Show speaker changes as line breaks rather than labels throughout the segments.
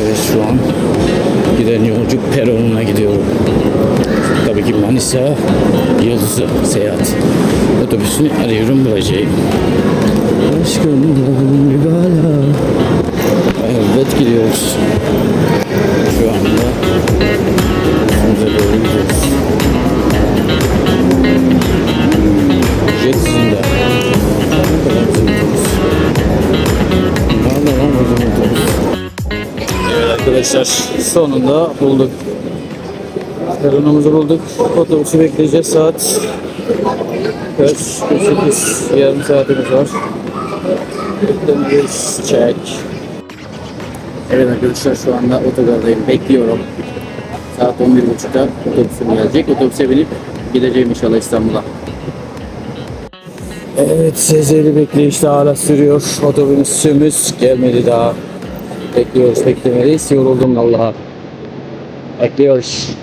Evet şu an giden yolcu peronuna gidiyorum. Tabii ki Manisa Yıldızı seyahat. Otobüsünü arıyorum bulacağım. Aşkımdan bir bala. Evet gidiyoruz. Şu anda Yıldız'a doğru gidiyoruz. Jet hızında. Ne arkadaşlar sonunda bulduk. Peronumuzu bulduk. Otobüsü bekleyeceğiz. Saat kaç? 8. Yarım saatimiz var. Beklemiyoruz. Check. Evet arkadaşlar şu anda otogardayım. Bekliyorum. Saat 11.30'da otobüsüm gelecek. Otobüse binip gideceğim inşallah İstanbul'a. Evet sezeli bekleyiş de hala sürüyor. Otobüsümüz gelmedi daha. Bekliyoruz beklemeliyiz. Yoruldum vallahi. Bekliyoruz.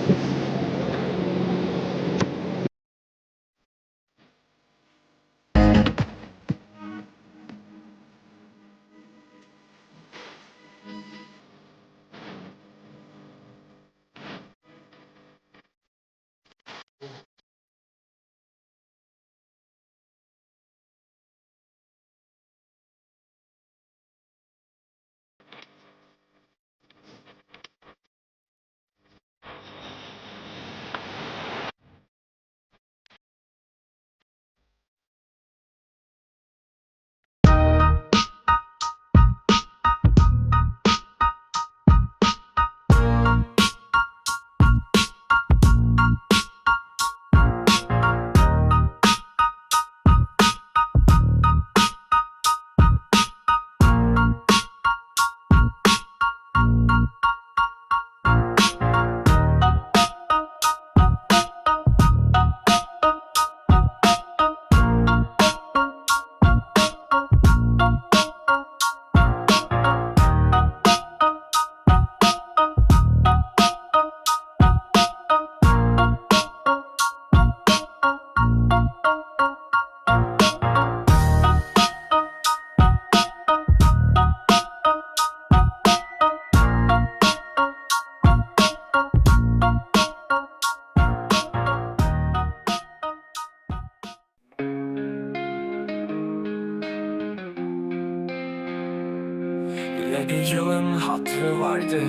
Bir yılın hatırı vardı.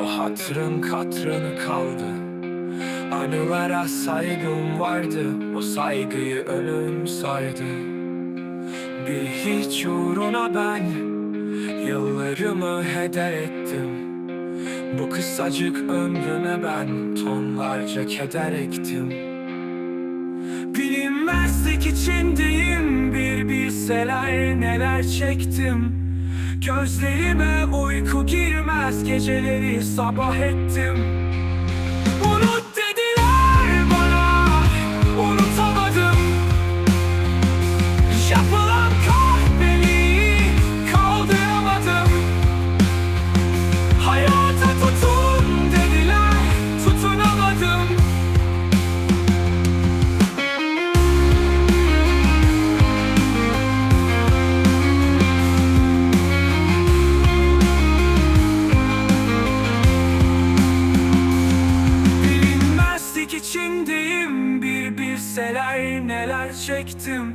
O hatırın katrını kaldı Anılara saygım vardı O saygıyı ölüm saydı. Bir hiç uğruna ben Yıllarımı heder ettim. Bu kısacık ömrüme ben Tonlarca keder ektim. Bilinmezlik içindeyim Bir bilseler neler çektim. Gözlerime uyku girmez Geceleri sabah ettim çektim.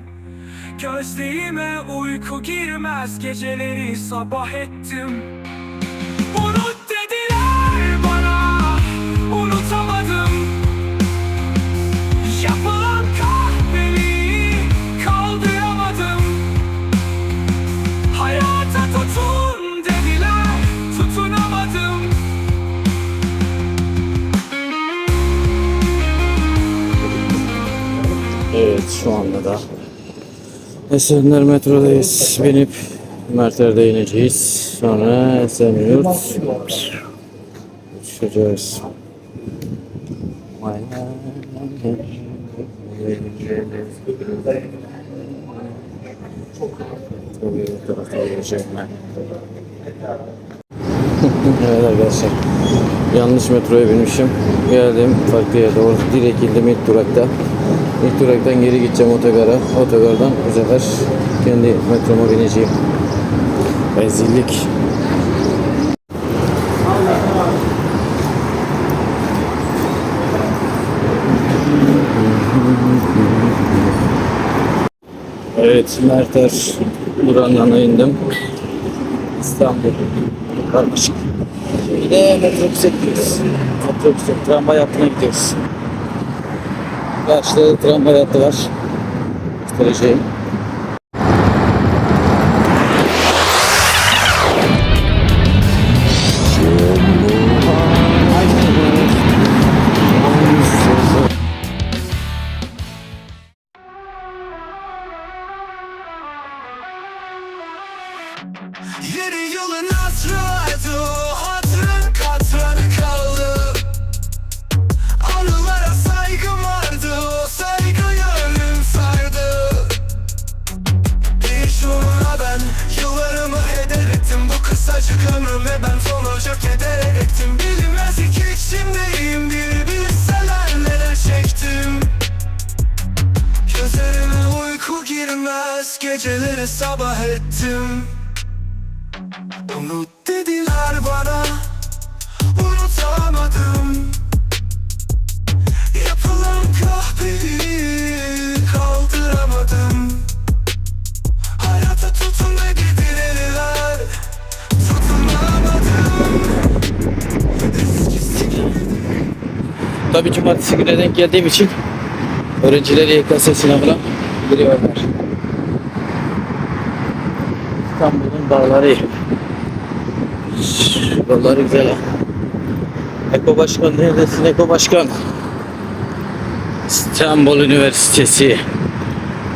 Gözlerime uyku girmez geceleri sabah ettim
Evet şu anda da Esenler metrodayız. Binip Merter'de ineceğiz. Sonra Esenyurt uçacağız. Evet arkadaşlar. Yanlış metroya binmişim. Geldim farklı yerde. Orada direkt indim ilk durakta. İlk duraktan geri gideceğim otogara. Otogardan bu sefer kendi metroma bineceğim. Rezillik. Evet, Merter Duran'dan indim. İstanbul karmaşık. Bir de metrobüse gidiyoruz. Metrobüse tramvay hattına gidiyoruz. Karşıda tramvay hattı var. Göstereceğim.
Yeni yılın hatırıydı Geceleri sabah ettim. Unut dediler bana Unutamadım. Yapılan kahveyi kaldıramadım. Hayata tutun dediler Tutunamadım Eskisi gibi
Tabii cumartesi güne denk geldiğim için öğrenciler YKS sınavına giriyorlar. İstanbul'un dağları. Yolları güzel. Eko Başkan neredesin Eko Başkan? İstanbul Üniversitesi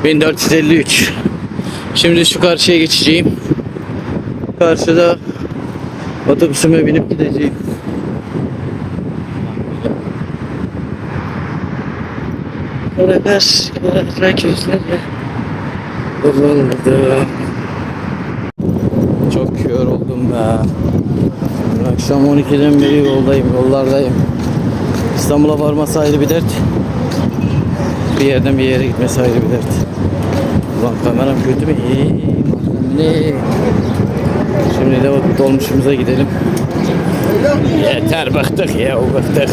1453 Şimdi şu karşıya geçeceğim. Karşıda otobüsüme binip gideceğim. Bırakır, bırakır gözlerle Dolandım Çok yoruldum be. Akşam 12'den beri yoldayım, yollardayım. İstanbul'a varması ayrı bir dert. Bir yerden bir yere gitmesi ayrı bir dert. Ulan kameram kötü mü? İyi, ne? Şimdi de dolmuşumuza gidelim. Yeter bıktık ya bıktık